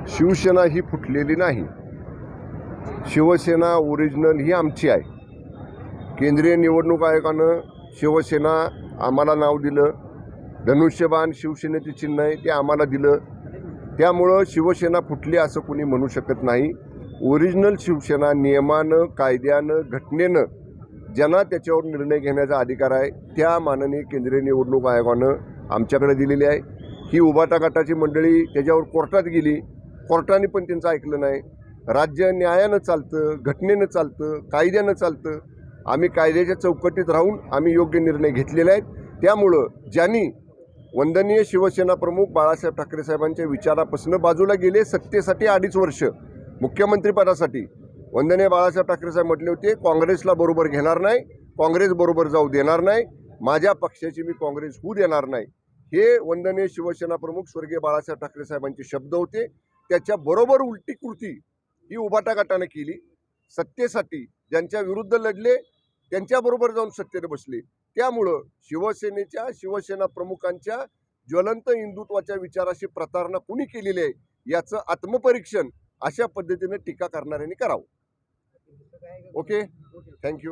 शिवसेना ही फुटलेली नाही. शिवसेना ओरिजिनल ही आमची आहे. केंद्रीय निवडणूक आयोगानं शिवसेना आम्हाला नाव दिलं. धनुष्यबाण शिवसेनेचे चिन्ह आहे ते आम्हाला दिलं. त्यामुळं शिवसेना फुटली असं कुणी म्हणू शकत नाही. ओरिजिनल शिवसेना नियमानं कायद्यानं घटनेनं ज्यांना त्याच्यावर निर्णय घेण्याचा अधिकार आहे त्या माननीय केंद्रीय निवडणूक आयोगानं आमच्याकडे दिलेली आहे. ही उबाटा गटाची मंडळी त्याच्यावर कोर्टात गेली. कोर्टाने पण त्यांचं ऐकलं नाही. राज्य न्यायानं चालतं घटनेनं चालतं कायद्यानं चालतं. आम्ही कायद्याच्या चौकटीत राहून आम्ही योग्य निर्णय घेतलेले आहेत. त्यामुळं ज्यांनी वंदनीय शिवसेना प्रमुख बाळासाहेब ठाकरे साहेबांच्या विचारापासून बाजूला गेले सत्तेसाठी अडीच वर्ष मुख्यमंत्रीपदासाठी. वंदनीय बाळासाहेब ठाकरे साहेब म्हटले होते काँग्रेसला बरोबर घेणार नाही काँग्रेस बरोबर जाऊ देणार नाही माझ्या पक्षाची मी काँग्रेस होऊ देणार नाही. हे वंदनीय शिवसेना प्रमुख स्वर्गीय बाळासाहेब ठाकरे साहेबांचे शब्द होते. त्याच्या बरोबर उलटी कृती ही उबाटा गटानं केली. सत्तेसाठी ज्यांच्या विरुद्ध लढले त्यांच्याबरोबर जाऊन सत्तेत बसले. त्यामुळं शिवसेनेच्या शिवसेना प्रमुखांच्या ज्वलंत हिंदुत्वाच्या विचाराशी प्रतारणा कुणी केलेली आहे याचं आत्मपरीक्षण अशा पद्धतीने टीका करणाऱ्यांनी करावं. ओके? थँक्यू